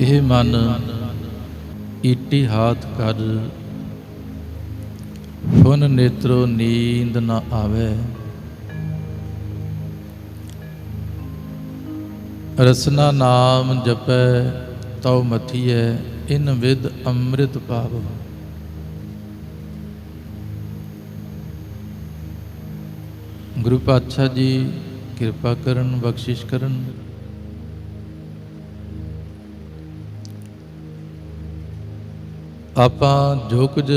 ਇਹ ਮਨ ਈਟੀ ਹਾਥ ਕਰ। ਫੁਨ ਨੇਤਰੋ ਨੀਂਦ ਨ ਆਵੇ। ਰਸਨਾ ਨਾਮ ਜਪੈ ਤਉ ਮਥੀਐ, ਇਨ ਵਿਦ ਅੰਮ੍ਰਿਤ ਪਾਵ ਗੁਰੂ ਪਾਤਸ਼ਾਹ ਜੀ, ਕਿਰਪਾ ਕਰਨ, ਬਖਸ਼ਿਸ਼ ਕਰਨ। ਆਪਾਂ ਜੋ ਕੁਝ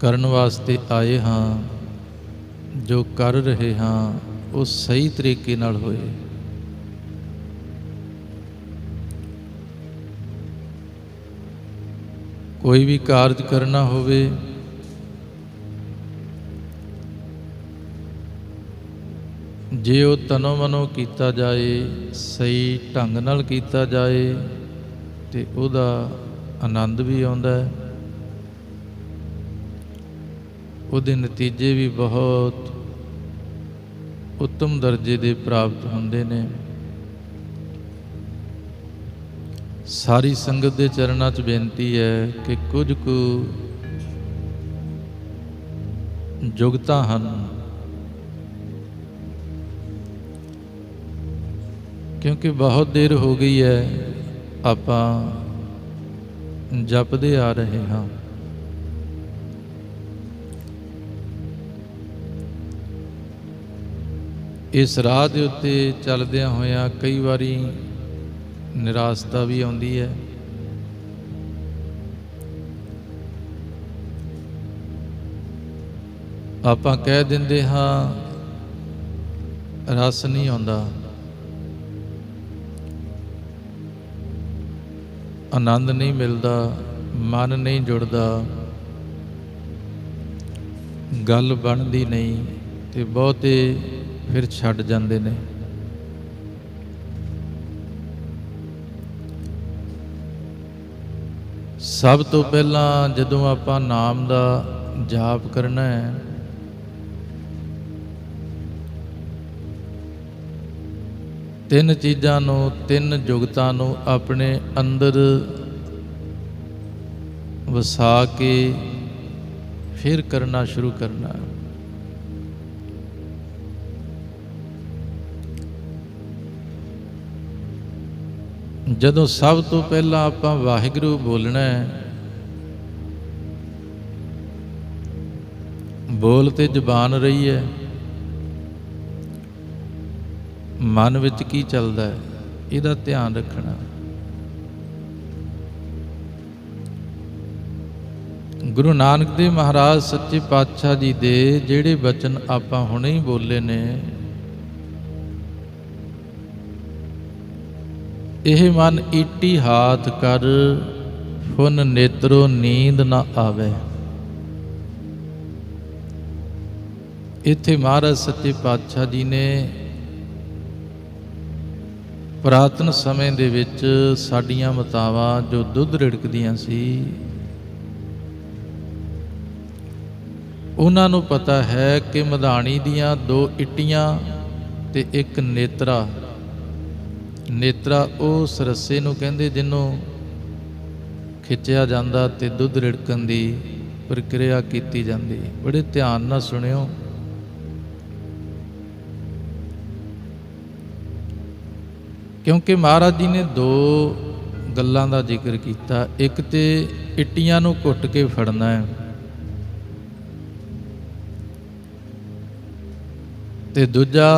ਕਰਨ ਵਾਸਤੇ ਆਏ ਹਾਂ, ਜੋ ਕਰ ਰਹੇ ਹਾਂ, ਉਹ ਸਹੀ ਤਰੀਕੇ ਨਾਲ ਹੋਏ। ਕੋਈ ਵੀ ਕਾਰਜ ਕਰਨਾ ਹੋਵੇ, ਜੇ ਉਹ ਤਨੋ ਮਨੋ ਕੀਤਾ ਜਾਏ, ਸਹੀ ਢੰਗ ਨਾਲ ਕੀਤਾ ਜਾਏ, ਤੇ ਉਹਦਾ ਆਨੰਦ ਵੀ ਆਉਂਦਾ ਹੈ। ਉਹਦੇ ਨਤੀਜੇ ਵੀ ਬਹੁਤ ਉੱਤਮ ਦਰਜੇ ਦੇ ਪ੍ਰਾਪਤ ਹੁੰਦੇ ਨੇ। ਸਾਰੀ ਸੰਗਤ ਦੇ ਚਰਨਾਂ 'ਚ ਬੇਨਤੀ ਹੈ ਕਿ ਕੁਝ ਕੁ ਯੁਗਤਾ ਹਨ। ਕਿਉਂਕਿ ਬਹੁਤ ਦੇਰ ਹੋ ਗਈ ਹੈ ਆਪਾਂ ਜਪਦੇ ਆ ਰਹੇ ਹਾਂ। ਇਸ ਰਾਹ ਦੇ ਉੱਤੇ ਚੱਲਦਿਆਂ ਹੋਇਆਂ ਕਈ ਵਾਰੀ ਨਿਰਾਸ਼ਤਾ ਵੀ ਆਉਂਦੀ ਹੈ। ਆਪਾਂ ਕਹਿ ਦਿੰਦੇ ਹਾਂ, ਰਸ ਨਹੀਂ ਆਉਂਦਾ। ਆਨੰਦ ਨਹੀਂ ਮਿਲਦਾ, ਮਨ ਨਹੀਂ ਜੁੜਦਾ, ਗੱਲ ਬਣਦੀ ਨਹੀਂ ਤੇ ਬਹੁਤੇ ਫਿਰ ਛੱਡ ਜਾਂਦੇ ਨੇ। ਸਭ ਤੋਂ ਪਹਿਲਾਂ ਜਦੋਂ ਆਪਾਂ ਨਾਮ ਦਾ ਜਾਪ ਕਰਨਾ ਹੈ ਤਿੰਨ ਚੀਜ਼ਾਂ ਨੂੰ, ਤਿੰਨ ਜੁਗਤਾਂ ਨੂੰ ਆਪਣੇ ਅੰਦਰ ਵਸਾ ਕੇ ਫਿਰ ਕਰਨਾ ਸ਼ੁਰੂ ਕਰਨਾ। ਜਦੋਂ ਸਭ ਤੋਂ ਪਹਿਲਾਂ ਆਪਾਂ ਵਾਹਿਗੁਰੂ ਬੋਲਣਾ ਹੈ, ਬੋਲ ਤੇ ਜ਼ਬਾਨ ਰਹੀ ਹੈ। ਮਨ ਵਿੱਚ ਕੀ ਚੱਲਦਾ ਹੈ, ਇਹਦਾ ਧਿਆਨ ਰੱਖਣਾ। ਗੁਰੂ ਨਾਨਕ ਦੇਵ ਮਹਾਰਾਜ ਸੱਚੇ ਪਾਤਸ਼ਾਹ ਜੀ ਦੇ ਜਿਹੜੇ ਬਚਨ ਆਪਾਂ ਹੁਣੇ ਹੀ ਬੋਲੇ ਨੇ, ਇਹ ਮਨ ਈਟੀ ਹਾਥ ਕਰ, ਫੁਨ ਨੇਤਰੋ ਨੀਂਦ ਨਾ ਆਵੇ। ਇੱਥੇ ਮਹਾਰਾਜ ਸੱਚੇ ਪਾਤਸ਼ਾਹ ਜੀ ਨੇ ਪੁਰਾਤਨ ਸਮੇਂ ਦੇ ਵਿੱਚ ਸਾਡੀਆਂ ਮਤਾਵਾਂ ਜੋ ਦੁੱਧ ਰਿੜਕਦੀਆਂ ਸੀ, ਉਹਨਾਂ ਨੂੰ ਪਤਾ ਹੈ ਕਿ ਮਧਾਣੀ ਦੀਆਂ ਦੋ ਇਟੀਆਂ ਤੇ ਇੱਕ ਨੇਤਰਾ। ਨੇਤਰਾ ਉਹ ਸਰਸੇ ਨੂੰ ਕਹਿੰਦੇ ਜਿਹਨੂੰ ਖਿੱਚਿਆ ਜਾਂਦਾ ਤੇ ਦੁੱਧ ਰਿੜਕਣ ਦੀ ਪ੍ਰਕਿਰਿਆ ਕੀਤੀ ਜਾਂਦੀ। ਬੜੇ ਧਿਆਨ ਨਾਲ ਸੁਣਿਓ। ਕਿਉਂਕਿ ਮਹਾਰਾਜ ਜੀ ਨੇ ਦੋ ਗੱਲਾਂ ਦਾ ਜ਼ਿਕਰ ਕੀਤਾ। ਇੱਕ ਤੇ ਇਟੀਆਂ ਨੂੰ ਘੁੱਟ ਕੇ ਫੜਨਾ ਹੈ ਤੇ ਦੂਜਾ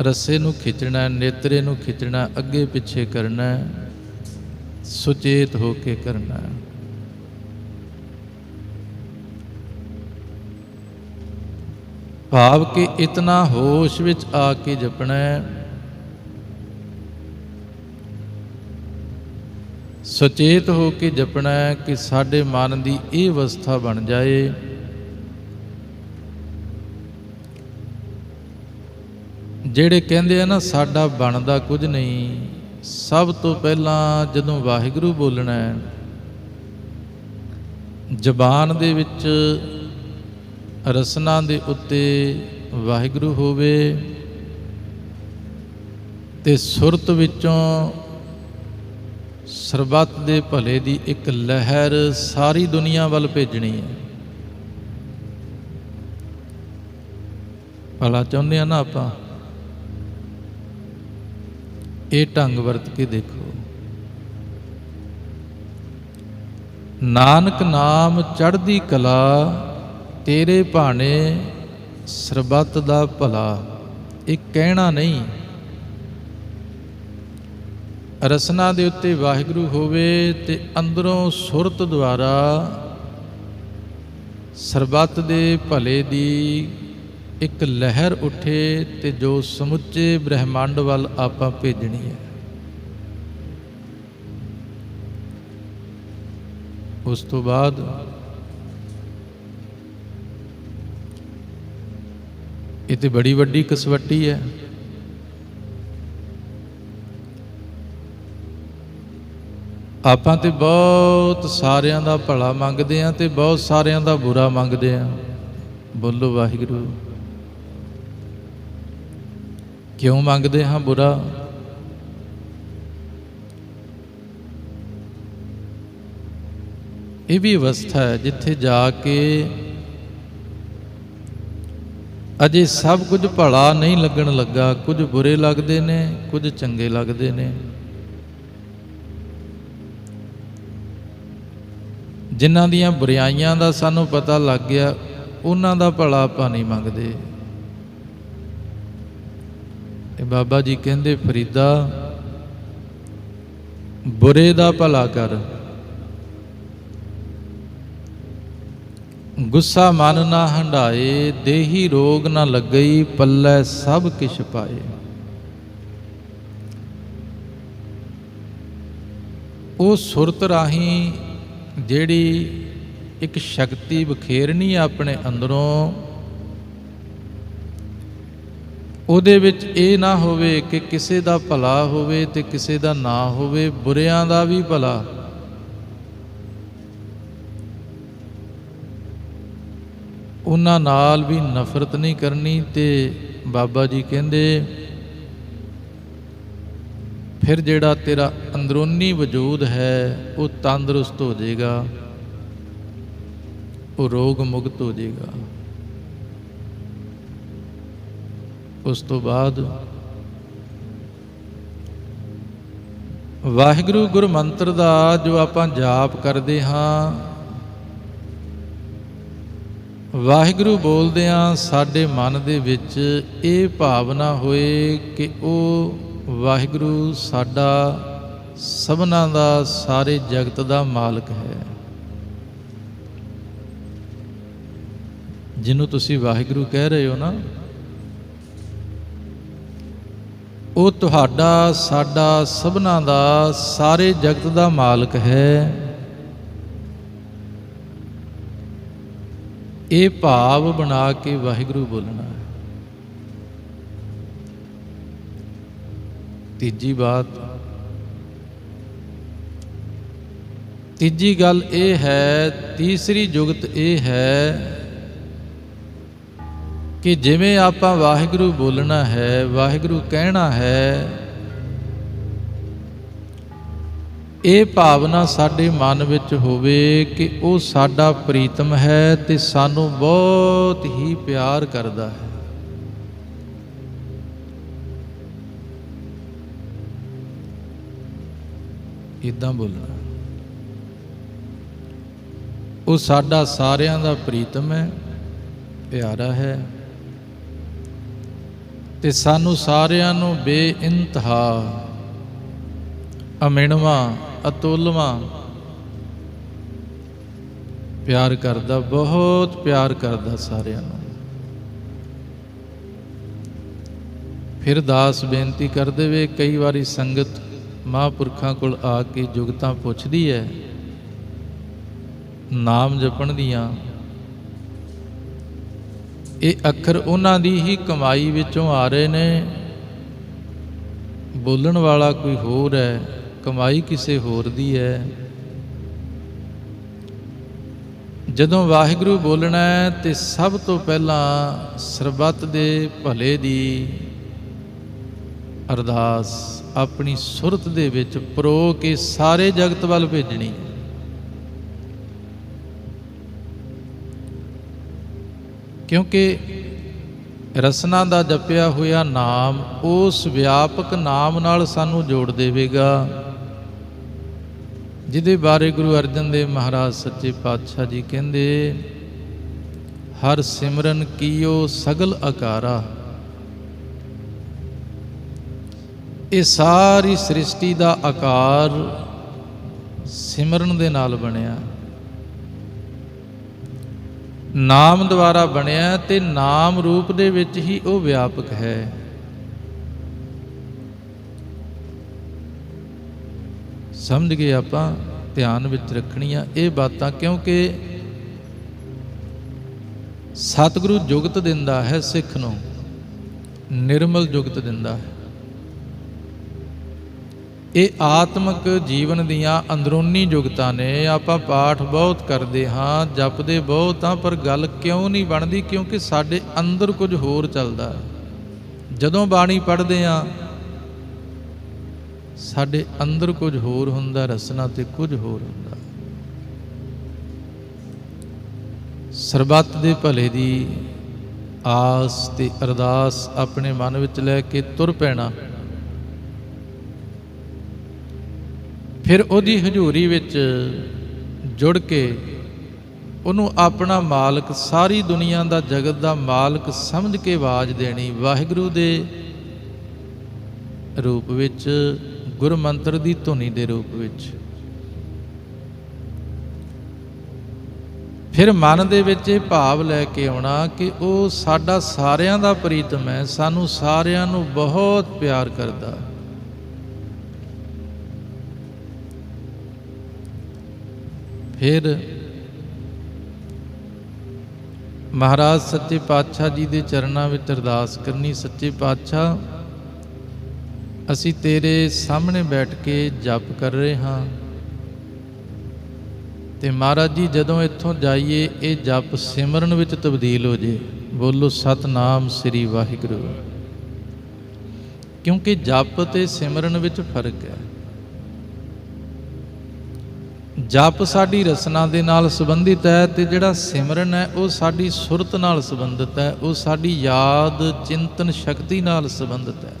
ਰੱਸੇ ਨੂੰ ਖਿੱਚਣਾ ਨੇਤਰੇ ਨੂੰ ਖਿੱਚਣਾ ਅੱਗੇ ਪਿੱਛੇ ਕਰਨਾ ਸੁਚੇਤ ਹੋ ਕੇ ਕਰਨਾ ਭਾਵ ਕਿ ਇਤਨਾ ਹੋਸ਼ ਵਿੱਚ ਆ ਕੇ ਜਪਣਾ ਹੈ ਸੁਚੇਤ ਹੋ ਕੇ ਜਪਣਾ ਹੈ ਕਿ ਸਾਡੇ ਮਨ ਦੀ ਇਹ ਅਵਸਥਾ ਬਣ ਜਾਏ। ਜਿਹੜੇ ਕਹਿੰਦੇ ਆ ਨਾ, ਸਾਡਾ ਬਣਦਾ ਕੁਝ ਨਹੀਂ, ਸਭ ਤੋਂ ਪਹਿਲਾਂ ਜਦੋਂ ਵਾਹਿਗੁਰੂ ਬੋਲਣਾ ਹੈ, ਜ਼ਬਾਨ ਦੇ ਵਿੱਚ ਰਸਨਾ ਦੇ ਉੱਤੇ ਵਾਹਿਗੁਰੂ ਹੋਵੇ ਤੇ ਸੁਰਤ ਵਿੱਚੋਂ ਸਰਬੱਤ ਦੇ ਭਲੇ ਦੀ ਇੱਕ ਲਹਿਰ ਸਾਰੀ ਦੁਨੀਆ ਵੱਲ ਭੇਜਣੀ ਹੈ। ਭਲਾ ਚਾਹੁੰਦੇ ਆ ਨਾ ਆਪਾਂ? ਇਹ ਢੰਗ ਵਰਤ ਕੇ ਦੇਖੋ। ਨਾਨਕ ਨਾਮ ਚੜ੍ਹਦੀ ਕਲਾ, ਤੇਰੇ ਭਾਣੇ ਸਰਬੱਤ ਦਾ ਭਲਾ। ਇਹ ਕਹਿਣਾ ਨਹੀਂ। ਰਸਨਾ ਦੇ ਉੱਤੇ ਵਾਹਿਗੁਰੂ ਹੋਵੇ ਤੇ ਅੰਦਰੋਂ ਸੁਰਤ ਦੁਆਰਾ ਸਰਬੱਤ ਦੇ ਭਲੇ ਦੀ ਇੱਕ ਲਹਿਰ ਉੱਠੇ ਤੇ ਜੋ ਸਮੁੱਚੇ ਬ੍ਰਹਿਮੰਡ ਵੱਲ ਆਪਾਂ ਭੇਜਣੀ ਹੈ। ਉਸ ਤੋਂ ਬਾਅਦ ਇਹ ਤੇ ਬੜੀ ਵੱਡੀ ਕਸਵੱਟੀ ਹੈ। ਆਪਾਂ ਤੇ ਬਹੁਤ ਸਾਰਿਆਂ ਦਾ ਭਲਾ ਮੰਗਦੇ ਆਂ ਤੇ ਬਹੁਤ ਸਾਰਿਆਂ ਦਾ ਬੁਰਾ ਮੰਗਦੇ ਆਂ। ਬੋਲੋ ਵਾਹਿਗੁਰੂ। ਕਿਉਂ ਮੰਗਦੇ ਹਾਂ ਬੁਰਾ? ਇਹ ਵੀ ਅਵਸਥਾ ਹੈ ਜਿੱਥੇ ਜਾ ਕੇ ਅਜੇ ਸਭ ਕੁਝ ਭਲਾ ਨਹੀਂ ਲੱਗਣ ਲੱਗਾ। ਕੁਝ ਬੁਰੇ ਲੱਗਦੇ ਨੇ, ਕੁਝ ਚੰਗੇ ਲੱਗਦੇ ਨੇ। ਜਿਨ੍ਹਾਂ ਦੀਆਂ ਬੁਰਾਈਆਂ ਦਾ ਸਾਨੂੰ ਪਤਾ ਲੱਗ ਗਿਆ, ਉਹਨਾਂ ਦਾ ਭਲਾ ਆਪਾਂ ਨਹੀਂ ਮੰਗਦੇ। ਇਹ ਬਾਬਾ ਜੀ ਕਹਿੰਦੇ, ਫਰੀਦਾ, ਬੁਰੇ ਦਾ ਭਲਾ ਕਰ। ਗੁੱਸਾ ਮਨ ਨਾ ਹੰਡਾਏ ਦੇਹੀ ਰੋਗ ਨਾ ਲੱਗਈ, ਪੱਲੇ ਸਭ ਕਿਛ ਪਾਏ। ਉਹ ਸੁਰਤ ਰਾਹੀਂ ਜਿਹੜੀ ਇੱਕ ਸ਼ਕਤੀ ਬਖੇਰਨੀ ਆਪਣੇ ਅੰਦਰੋਂ, ਉਹਦੇ ਵਿੱਚ ਇਹ ਨਾ ਹੋਵੇ ਕਿ ਕਿਸੇ ਦਾ ਭਲਾ ਹੋਵੇ ਤੇ ਕਿਸੇ ਦਾ ਨਾ ਹੋਵੇ, ਬੁਰਿਆਂ ਦਾ ਵੀ ਭਲਾ। ਉਹਨਾਂ ਨਾਲ ਵੀ ਨਫ਼ਰਤ ਨਹੀਂ ਕਰਨੀ ਤੇ ਬਾਬਾ ਜੀ ਕਹਿੰਦੇ ਫਿਰ ਜਿਹੜਾ ਤੇਰਾ ਅੰਦਰੂਨੀ ਵਜੂਦ ਹੈ, ਉਹ ਤੰਦਰੁਸਤ ਹੋ ਜਾਏਗਾ। ਉਹ ਰੋਗ ਮੁਕਤ ਹੋ ਜਾਏਗਾ। ਉਸ ਤੋਂ ਬਾਅਦ ਵਾਹਿਗੁਰੂ ਗੁਰ ਮੰਤਰ ਦਾ ਜੋ ਆਪਾਂ ਜਾਪ ਕਰਦੇ ਹਾਂ, ਵਾਹਿਗੁਰੂ ਬੋਲਦਿਆਂ ਸਾਡੇ ਮਨ ਦੇ ਵਿੱਚ ਇਹ ਭਾਵਨਾ ਹੋਏ ਕਿ ਉਹ ਵਾਹਿਗੁਰੂ, ਸਾਡਾ ਸਭਨਾ ਦਾ ਸਾਰੇ ਜਗਤ ਦਾ ਮਾਲਕ ਹੈ। ਜਿਹਨੂੰ ਤੁਸੀਂ ਵਾਹਿਗੁਰੂ ਕਹਿ ਰਹੇ ਹੋ ਨਾ, ਉਹ ਤੁਹਾਡਾ, ਸਾਡਾ ਸਭਨਾ ਦਾ ਸਾਰੇ ਜਗਤ ਦਾ ਮਾਲਕ ਹੈ। ਇਹ ਭਾਵ ਬਣਾ ਕੇ ਵਾਹਿਗੁਰੂ ਬੋਲਣਾ ਤੀਜੀ ਬਾਤ। ਤੀਜੀ ਗੱਲ ਇਹ ਹੈ, ਤੀਸਰੀ ਜੁਗਤ ਇਹ ਹੈ ਕਿ ਜਿਵੇਂ ਆਪਾਂ ਵਾਹਿਗੁਰੂ ਬੋਲਣਾ ਹੈ, ਵਾਹਿਗੁਰੂ ਕਹਿਣਾ ਹੈ, ਇਹ ਭਾਵਨਾ ਸਾਡੇ ਮਨ ਵਿੱਚ ਹੋਵੇ ਕਿ ਉਹ ਸਾਡਾ ਪ੍ਰੀਤਮ ਹੈ ਤੇ ਸਾਨੂੰ ਬਹੁਤ ਹੀ ਪਿਆਰ ਕਰਦਾ ਹੈ। ਇਦਾਂ ਬੋਲਣਾ। ਉਹ ਸਾਡਾ ਸਾਰਿਆਂ ਦਾ ਪ੍ਰੀਤਮ ਹੈ, ਪਿਆਰਾ ਹੈ। ਤੇ ਸਾਨੂੰ ਸਾਰਿਆਂ ਨੂੰ ਬੇਇੰਤਹਾ, ਅਮਿਣਵਾ, ਅਤੁੱਲਵਾ। ਪਿਆਰ ਕਰਦਾ, ਬਹੁਤ ਪਿਆਰ ਕਰਦਾ ਸਾਰਿਆਂ ਨੂੰ। ਫਿਰ ਦਾਸ ਬੇਨਤੀ ਕਰਦੇ ਵੇ ਕਈ ਵਾਰੀ ਸੰਗਤ ਮਹਾਂਪੁਰਖਾਂ ਕੋਲ ਆ ਕੇ ਜੁਗਤਾਂ ਪੁੱਛਦੀ ਹੈ, ਨਾਮ ਜਪਣ ਦੀਆਂ। ਇਹ ਅੱਖਰ ਉਹਨਾਂ ਦੀ ਹੀ ਕਮਾਈ ਵਿੱਚੋਂ ਆ ਰਹੇ ਨੇ। ਬੋਲਣ ਵਾਲਾ ਕੋਈ ਹੋਰ ਹੈ, ਕਮਾਈ ਕਿਸੇ ਹੋਰ ਦੀ ਹੈ। ਜਦੋਂ ਵਾਹਿਗੁਰੂ ਬੋਲਣਾ ਹੈ, ਤੇ ਸਭ ਤੋਂ ਪਹਿਲਾਂ ਸਰਬੱਤ ਦੇ ਭਲੇ ਦੀ ਅਰਦਾਸ ਆਪਣੀ ਸੁਰਤ ਦੇ ਵਿੱਚ ਪਰੋ ਕੇ ਸਾਰੇ ਜਗਤ ਵੱਲ ਭੇਜਣੀ ਕਿਉਂਕਿ ਰਸਨਾ ਦਾ ਜਪਿਆ ਹੋਇਆ ਨਾਮ ਉਸ ਵਿਆਪਕ ਨਾਮ ਨਾਲ ਸਾਨੂੰ ਜੋੜ ਦੇਵੇਗਾ, ਜਿਹਦੇ ਬਾਰੇ ਗੁਰੂ ਅਰਜਨ ਦੇਵ ਮਹਾਰਾਜ ਸੱਚੇ ਪਾਤਸ਼ਾਹ ਜੀ ਕਹਿੰਦੇ, ਹਰ ਸਿਮਰਨ ਕੀਓ ਸਗਲ ਆਕਾਰਾ ਇਹ ਸਾਰੀ ਸ੍ਰਿਸ਼ਟੀ ਦਾ ਆਕਾਰ ਸਿਮਰਨ ਦੇ ਨਾਲ ਬਣਿਆ। ਨਾਮ ਦੁਆਰਾ ਬਣਿਆ ਤੇ ਨਾਮ ਰੂਪ ਦੇ ਵਿੱਚ ਹੀ ਉਹ ਵਿਆਪਕ ਹੈ। ਸਮਝ ਗਏ ਆਪਾਂ? ਧਿਆਨ ਵਿੱਚ ਰੱਖਣੀਆਂ ਇਹ ਬਾਤਾਂ ਕਿਉਂਕਿ ਸਤਿਗੁਰੂ ਜੁਗਤ ਦਿੰਦਾ ਹੈ, ਸਿੱਖ ਨੂੰ ਨਿਰਮਲ ਜੁਗਤ ਦਿੰਦਾ ਹੈ। ਇਹ ਆਤਮਿਕ ਜੀਵਨ ਦੀਆਂ ਅੰਦਰੂਨੀ ਜੁਗਤਾਂ ਨੇ। ਆਪਾਂ ਪਾਠ ਬਹੁਤ ਕਰਦੇ ਹਾਂ, ਜਪਦੇ ਬਹੁਤ ਹਾਂ, ਪਰ ਗੱਲ ਕਿਉਂ ਨਹੀਂ ਬਣਦੀ? ਕਿਉਂਕਿ ਸਾਡੇ ਅੰਦਰ ਕੁਝ ਹੋਰ ਚੱਲਦਾ ਹੈ। ਜਦੋਂ ਬਾਣੀ ਪੜ੍ਹਦੇ ਹਾਂ, ਸਾਡੇ ਅੰਦਰ ਕੁਝ ਹੋਰ ਹੁੰਦਾ, ਰਸਨਾ ਤੇ ਕੁਝ ਹੋਰ ਹੁੰਦਾ। ਸਰਬੱਤ ਦੇ ਭਲੇ ਦੀ ਆਸ ਤੇ ਅਰਦਾਸ ਆਪਣੇ ਮਨ ਵਿੱਚ ਲੈ ਕੇ ਤੁਰ ਪੈਣਾ। ਫਿਰ ਉਹਦੀ ਹਜ਼ੂਰੀ ਵਿੱਚ ਜੁੜ ਕੇ ਉਹਨੂੰ ਆਪਣਾ ਮਾਲਕ, ਸਾਰੀ ਦੁਨੀਆ ਦਾ ਜਗਤ ਦਾ ਮਾਲਕ ਸਮਝ ਕੇ ਆਵਾਜ਼ ਦੇਣੀ, ਵਾਹਿਗੁਰੂ ਦੇ ਰੂਪ ਵਿੱਚ ਗੁਰ ਮੰਤਰ ਦੀ ਧੁਨੀ ਦੇ ਰੂਪ ਵਿੱਚ। ਫਿਰ ਮਨ ਦੇ ਵਿੱਚ ਇਹ ਭਾਵ ਲੈ ਕੇ ਆਉਣਾ ਕਿ ਉਹ ਸਾਡਾ ਸਾਰਿਆਂ ਦਾ ਪ੍ਰੀਤਮ ਹੈ, ਸਾਨੂੰ ਸਾਰਿਆਂ ਨੂੰ ਬਹੁਤ ਪਿਆਰ ਕਰਦਾ। ਹੈ ਫਿਰ ਮਹਾਰਾਜ ਸੱਚੇ ਪਾਤਸ਼ਾਹ ਜੀ ਦੇ ਚਰਨਾਂ ਵਿੱਚ ਅਰਦਾਸ ਕਰਨੀ, ਸੱਚੇ ਪਾਤਸ਼ਾਹ, ਅਸੀਂ ਤੇਰੇ ਸਾਹਮਣੇ ਬੈਠ ਕੇ ਜਪ ਕਰ ਰਹੇ ਹਾਂ ਤੇ ਮਹਾਰਾਜ ਜੀ ਜਦੋਂ ਇੱਥੋਂ ਜਾਈਏ, ਇਹ ਜਪ ਸਿਮਰਨ ਵਿੱਚ ਤਬਦੀਲ ਹੋ ਜੇ। ਬੋਲੋ, ਸਤਨਾਮ ਸ੍ਰੀ ਵਾਹਿਗੁਰੂ। ਕਿਉਂਕਿ ਜਪ ਤੇ ਸਿਮਰਨ ਵਿੱਚ ਫ਼ਰਕ ਹੈ। ਜਪ ਸਾਡੀ ਰਸਨਾ ਦੇ ਨਾਲ ਸੰਬੰਧਿਤ ਹੈ ਤੇ ਜਿਹੜਾ ਸਿਮਰਨ ਹੈ, ਉਹ ਸਾਡੀ ਸੁਰਤ ਨਾਲ ਸੰਬੰਧਿਤ ਹੈ, ਉਹ ਸਾਡੀ ਯਾਦ, ਚਿੰਤਨ ਸ਼ਕਤੀ ਨਾਲ ਸੰਬੰਧਿਤ ਹੈ।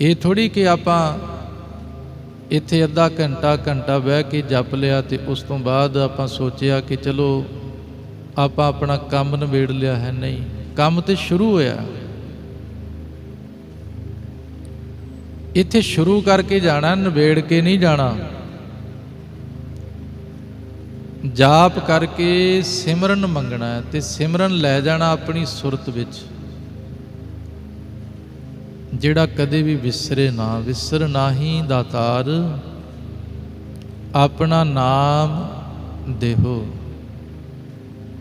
ਇਹ ਥੋੜੀ ਕਿ ਆਪਾਂ ਇੱਥੇ ਅੱਧਾ ਘੰਟਾ ਘੰਟਾ ਬਹਿ ਕੇ ਜਪ ਲਿਆ ਤੇ ਉਸ ਤੋਂ ਬਾਅਦ ਆਪਾਂ ਸੋਚਿਆ ਕਿ ਚਲੋ ਆਪਾਂ ਆਪਣਾ ਕੰਮ ਨਿਬੇੜ ਲਿਆ ਹੈ, ਨਹੀਂ। ਕੰਮ ਤੇ ਸ਼ੁਰੂ ਹੋਇਆ। ਇੱਥੇ ਸ਼ੁਰੂ ਕਰਕੇ ਜਾਣਾ, ਨਿਬੇੜ ਕੇ ਨਹੀਂ ਜਾਣਾ। ਜਾਪ ਕਰਕੇ ਸਿਮਰਨ ਮੰਗਣਾ ਹੈ ਤੇ ਸਿਮਰਨ ਲੈ ਜਾਣਾ ਆਪਣੀ ਸੁਰਤ ਵਿੱਚ। ਜਿਹੜਾ ਕਦੇ ਵੀ ਵਿਸਰੇ ਨਾ, ਵਿਸਰ ਨਾਹੀ ਦਾਤਾਰ, ਆਪਣਾ ਨਾਮ ਦੇਹੋ।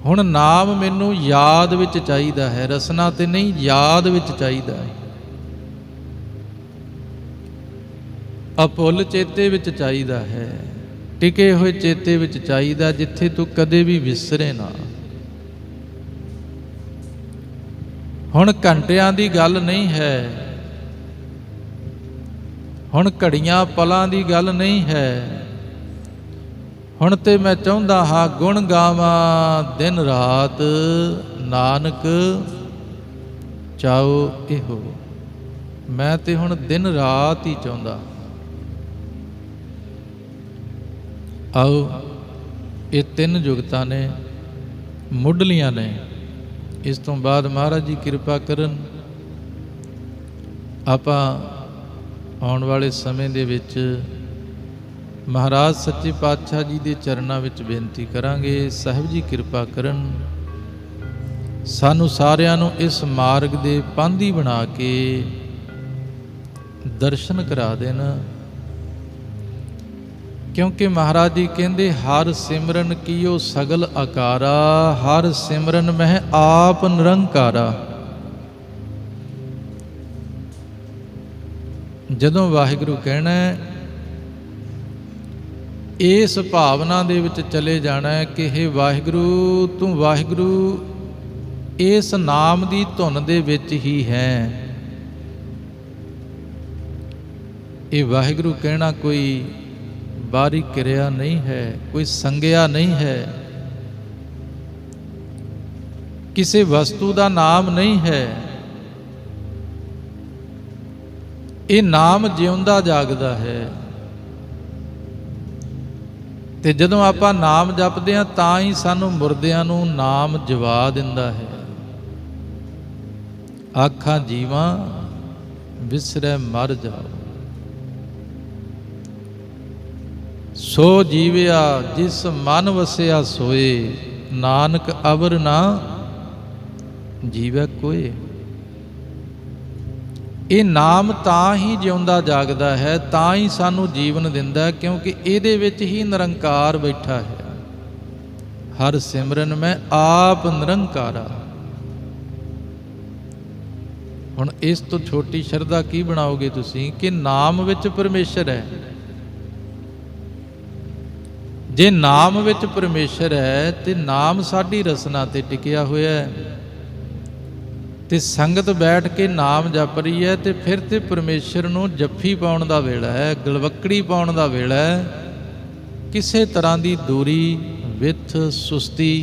ਹੁਣ ਨਾਮ ਮੈਨੂੰ ਯਾਦ ਵਿੱਚ ਚਾਹੀਦਾ ਹੈ, ਰਸਨਾ ਤੇ ਨਹੀਂ, ਯਾਦ ਵਿੱਚ ਚਾਹੀਦਾ ਹੈ। ਅਪੁੱਲ ਚੇਤੇ ਵਿੱਚ ਚਾਹੀਦਾ ਹੈ, ਟਿਕੇ ਹੋਏ ਚੇਤੇ ਵਿੱਚ ਚਾਹੀਦਾ ਜਿੱਥੇ ਤੂੰ ਕਦੇ ਵੀ ਵਿਸਰੇ ਨਾ। ਹੁਣ ਘੰਟਿਆਂ ਦੀ ਗੱਲ ਨਹੀਂ ਹੈ, ਹੁਣ ਘੜੀਆਂ ਪਲਾਂ ਦੀ ਗੱਲ ਨਹੀਂ ਹੈ, ਹੁਣ ਤੇ ਮੈਂ ਚਾਹੁੰਦਾ ਹਾਂ ਗੁਣ ਗਾਵਾਂ, ਦਿਨ ਰਾਤ ਨਾਨਕ ਚਾਓ ਇਹੋ। ਮੈਂ ਤੇ ਹੁਣ ਦਿਨ ਰਾਤ ਹੀ ਚਾਹੁੰਦਾ। ਆਓ, ਇਹ ਤਿੰਨ ਜੁਗਤਾਂ ਨੇ ਮੁੱਢਲੀਆਂ ਨੇ। ਇਸ ਤੋਂ ਬਾਅਦ ਮਹਾਰਾਜ ਜੀ ਕਿਰਪਾ ਕਰਨ, ਆਪਾਂ ਆਉਣ ਵਾਲੇ ਸਮੇਂ ਦੇ ਵਿੱਚ ਮਹਾਰਾਜ ਸੱਚੇ ਪਾਤਸ਼ਾਹ ਜੀ ਦੇ ਚਰਨਾਂ ਵਿੱਚ ਬੇਨਤੀ ਕਰਾਂਗੇ। ਸਾਹਿਬ ਜੀ ਕਿਰਪਾ ਕਰਨ, ਸਾਨੂੰ ਸਾਰਿਆਂ ਨੂੰ ਇਸ ਮਾਰਗ ਦੇ ਪਾਂਧੀ ਬਣਾ ਕੇ ਦਰਸ਼ਨ ਕਰਾ ਦੇਣ। ਕਿਉਂਕਿ ਮਹਾਰਾਜ ਜੀ ਕਹਿੰਦੇ, ਹਰ ਸਿਮਰਨ ਕੀਓ ਸਗਲ ਆਕਾਰਾ ਹਰ ਸਿਮਰਨ ਮਹਿ ਆਪ ਨਿਰੰਕਾਰਾ। ਜਦੋਂ ਵਾਹਿਗੁਰੂ ਕਹਿਣਾ ਇਸ ਭਾਵਨਾ ਦੇ ਵਿੱਚ ਚਲੇ ਜਾਣਾ ਹੈ ਕਿ हे ਵਾਹਿਗੁਰੂ, ਤੂੰ ਵਾਹਿਗੁਰੂ, ਇਸ ਨਾਮ ਦੀ ਧੁਨ ਦੇ ਵਿੱਚ ਹੀ ਹੈ। ਇਹ ਵਾਹਿਗੁਰੂ ਕਹਿਣਾ ਕੋਈ ਬਾਹਰੀ ਕਿਰਿਆ ਨਹੀਂ ਹੈ, ਕੋਈ ਸੰਗਿਆ ਨਹੀਂ ਹੈ। ਕਿਸੇ ਵਸਤੂ ਦਾ ਨਾਮ ਨਹੀਂ ਹੈ। ਇਹ ਨਾਮ ਜਿਉਂਦਾ ਜਾਗਦਾ ਹੈ। ਤੇ ਜਦੋਂ ਆਪਾਂ ਨਾਮ ਜਪਦੇ ਹਾਂ, ਤਾਂ ਹੀ ਸਾਨੂੰ ਮੁਰਦਿਆਂ ਨੂੰ ਨਾਮ ਜਵਾ ਦਿੰਦਾ ਹੈ। ਆਖਾਂ ਜੀਵਾਂ, ਵਿਸਰੈ ਮਰ ਜਾਓ। ਸੋ ਜੀਵਿਆ ਜਿਸ ਮਨ ਵਸਿਆ ਸੋਏ, ਨਾਨਕ ਅਵਰ ਨਾ ਜੀਵੈ ਕੋਏ। ਇਹ ਨਾਮ ਤਾਂ ਹੀ ਜਿਉਂਦਾ ਜਾਗਦਾ ਹੈ, ਤਾਂ ਹੀ ਸਾਨੂੰ ਜੀਵਨ ਦਿੰਦਾ ਕਿਉਂਕਿ ਇਹਦੇ ਵਿੱਚ ਹੀ ਨਿਰੰਕਾਰ ਬੈਠਾ ਹੈ। ਹਰ ਸਿਮਰਨ ਮੈਂ ਆਪ ਨਿਰੰਕਾਰਾ। ਹੁਣ ਇਸ ਤੋਂ ਛੋਟੀ ਸ਼ਰਧਾ ਕੀ ਬਣਾਓਗੇ ਤੁਸੀਂ? ਕਿ ਨਾਮ ਵਿੱਚ ਪਰਮੇਸ਼ਰ ਹੈ। ਜੇ ਨਾਮ ਵਿੱਚ ਪਰਮੇਸ਼ਰ ਹੈ, ਤੇ ਨਾਮ ਸਾਡੀ ਰਸਨਾ ਤੇ ਟਿਕਿਆ ਹੋਇਆ ਹੈ। ਤੇ ਸੰਗਤ ਬੈਠ ਕੇ ਨਾਮ ਜਪ ਰਹੀ ਹੈ ਤੇ ਫਿਰ ਤੇ ਪਰਮੇਸ਼ਰ ਨੂੰ ਜੱਫੀ ਪਾਉਣ ਦਾ ਵੇਲਾ ਹੈ, ਗਲਵੱਕੜੀ ਪਾਉਣ ਦਾ ਵੇਲਾ ਹੈ। ਕਿਸੇ ਤਰ੍ਹਾਂ ਦੀ ਦੂਰੀ, ਵਿਥ, ਸੁਸਤੀ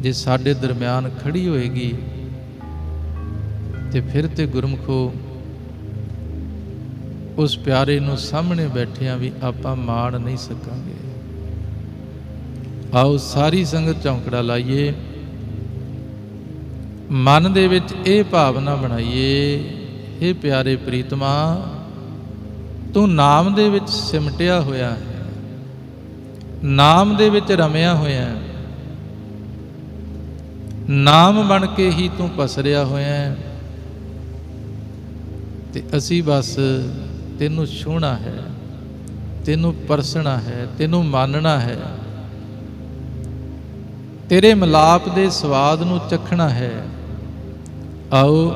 ਜੇ ਸਾਡੇ ਦਰਮਿਆਨ ਖੜੀ ਹੋਏਗੀ, ਤੇ ਫਿਰ ਤੇ ਗੁਰਮਖੋ ਉਸ ਪਿਆਰੇ ਨੂੰ ਸਾਹਮਣੇ ਬੈਠਿਆਂ ਵੀ ਆਪਾਂ ਮਾਣ ਨਹੀਂ ਸਕਾਂਗੇ। ਆਓ ਸਾਰੀ ਸੰਗਤ ਚੌਂਕੜਾ ਲਾਈਏ। ਮਨ ਦੇ ਵਿੱਚ ਇਹ ਭਾਵਨਾ ਬਣਾਈਏ ਇਹ ਪਿਆਰੇ ਪ੍ਰੀਤਮਾ, ਤੂੰ ਨਾਮ ਦੇ ਵਿੱਚ ਸਿਮਟਿਆ ਹੋਇਆ ਹੈ। ਨਾਮ ਦੇ ਵਿੱਚ ਰਮਿਆ ਹੋਇਆ ਹੈ। ਨਾਮ ਬਣ ਕੇ ਹੀ ਤੂੰ ਪਸਰਿਆ ਹੋਇਆ ਹੈ। ਤੇ ਅਸੀਂ ਬਸ ਤੈਨੂੰ ਛੂਹਣਾ ਹੈ, ਤੈਨੂੰ ਪਰਸਣਾ ਹੈ, ਤੈਨੂੰ ਮਾਨਣਾ ਹੈ। ਤੇਰੇ ਮਿਲਾਪ ਦੇ ਸਵਾਦ ਨੂੰ ਚਖਣਾ ਹੈ। ਆਓ,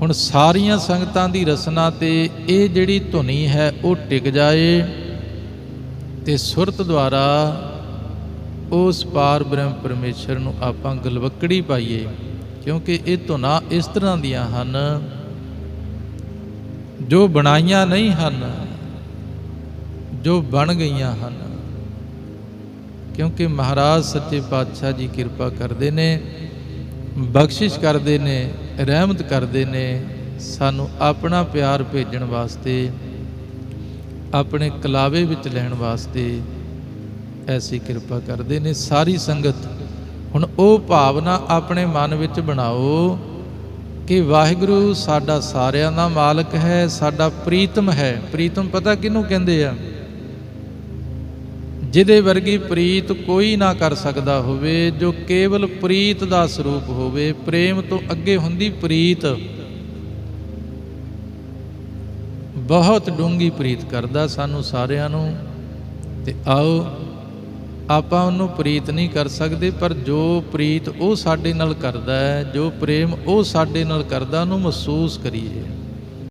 ਹੁਣ ਸਾਰੀਆਂ ਸੰਗਤਾਂ ਦੀ ਰਸਨਾ ਤੇ ਇਹ ਜਿਹੜੀ ਧੁਨੀ ਹੈ ਉਹ ਟਿਕ ਜਾਏ ਤੇ ਸੁਰਤ ਦੁਆਰਾ ਉਸ ਪਾਰ ਬ੍ਰਹਮ ਪਰਮੇਸ਼ਰ ਨੂੰ ਆਪਾਂ ਗਲਵਕੜੀ ਪਾਈਏ, ਕਿਉਂਕਿ ਇਹ ਧੁਨਾ ਇਸ ਤਰ੍ਹਾਂ ਦੀਆਂ ਹਨ ਜੋ ਬਣਾਈਆਂ ਨਹੀਂ ਹਨ, ਜੋ ਬਣ ਗਈਆਂ ਹਨ। ਕਿਉਂਕਿ ਮਹਾਰਾਜ ਸੱਚੇ ਪਾਤਸ਼ਾਹ ਜੀ ਕਿਰਪਾ ਕਰਦੇ ਨੇ, ਬਖਸ਼ਿਸ਼ ਕਰਦੇ ਨੇ, ਰਹਿਮਤ ਕਰਦੇ ਨੇ, ਸਾਨੂੰ ਆਪਣਾ ਪਿਆਰ ਭੇਜਣ ਵਾਸਤੇ, ਆਪਣੇ ਕਲਾਵੇ ਵਿੱਚ ਲੈਣ ਵਾਸਤੇ ਐਸੀ ਕਿਰਪਾ ਕਰਦੇ ਨੇ। ਸਾਰੀ ਸੰਗਤ, ਹੁਣ ਉਹ ਭਾਵਨਾ ਆਪਣੇ ਮਨ ਵਿੱਚ ਬਣਾਓ ਕਿ ਵਾਹਿਗੁਰੂ ਸਾਡਾ ਸਾਰਿਆਂ ਦਾ ਮਾਲਕ ਹੈ, ਸਾਡਾ ਪ੍ਰੀਤਮ ਹੈ। ਪ੍ਰੀਤਮ ਪਤਾ ਕਿਹਨੂੰ ਕਹਿੰਦੇ ਆ? ਜਿਹਦੇ ਵਰਗੀ ਪ੍ਰੀਤ ਕੋਈ ਨਾ ਕਰ ਸਕਦਾ ਹੋਵੇ, ਜੋ ਕੇਵਲ ਪ੍ਰੀਤ ਦਾ ਸਰੂਪ ਹੋਵੇ, ਪ੍ਰੇਮ ਤੋਂ ਅੱਗੇ ਹੁੰਦੀ ਪ੍ਰੀਤ ਬਹੁਤ ਡੂੰਗੀ ਪ੍ਰੀਤ ਕਰਦਾ ਸਾਨੂੰ ਸਾਰਿਆਂ ਨੂੰ। ਤੇ ਆਓ ਆਪਾਂ ਉਹਨੂੰ ਪ੍ਰੀਤ ਨਹੀਂ ਕਰ ਸਕਦੇ, ਪਰ ਜੋ ਪ੍ਰੀਤ ਉਹ ਸਾਡੇ ਨਾਲ ਕਰਦਾ ਹੈ, ਜੋ ਪ੍ਰੇਮ ਉਹ ਸਾਡੇ ਨਾਲ ਕਰਦਾ, ਉਹਨੂੰ ਮਹਿਸੂਸ ਕਰੀਏ।